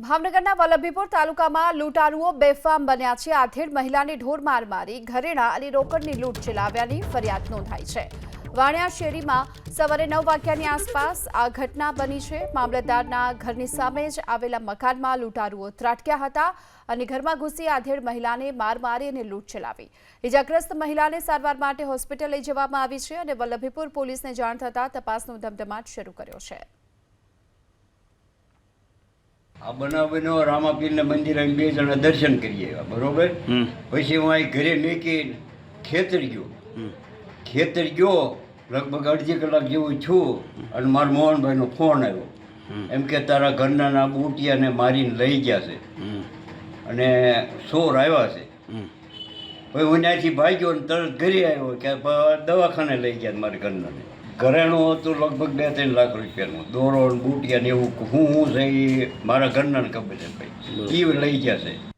ભાવનગરના વલ્લભીપુર તાલુકામાં લૂંટારુઓ બેફામ બન્યા છે. આધેડ મહિલાને ઢોર માર મારી, ઘરેણા અને રોકડની લૂંટ ચલાવ્યાની ફરિયાદ નોંધાઈ છે. વાણિયા શેરીમાં સવારે નવ વાગ્યાની આસપાસ આ ઘટના બની છે. મામલતદારના ઘરની સામે જ આવેલા મકાનમાં લૂંટારુઓ ત્રાટક્યા હતા અને ઘરમાં ઘૂસી આધેડ મહિલાને માર મારી અને લૂંટ ચલાવી. ઇજાગ્રસ્ત મહિલાને સારવાર માટે હોસ્પિટલ લઈ જવામાં આવી છે અને વલ્લભીપુર પોલીસને જાણ થતાં તપાસનો ધમધમાટ શરૂ કર્યો છે. આ બનાવ બન્યો રામાપીરના મંદિરે અમે બે જણા દર્શન કરી આવ્યા બરોબર? પછી હું અહીં ઘરે મેકી ખેતર ગયો ખેતર ગયો લગભગ અડધી કલાક જેવું છું અને મારા મોહનભાઈનો ફોન આવ્યો. એમ કે તારા ઘરના ના બુટિયાને મારીને લઈ ગયા છે. અને સોર આવ્યા છે. પછી હું ત્યાંથી ભાગ્યો ને તરત ઘરે આવ્યો કે દવાખાને લઈ ગયા મારા ઘરનાને. ઘરેણું હતું લગભગ બે ત્રણ લાખ રૂપિયાનું. દોરો બુટિયા ને એવું હું હું છે એ મારા ઘરના ખબર છે ભાઈ. એ લઈ ગયા છે.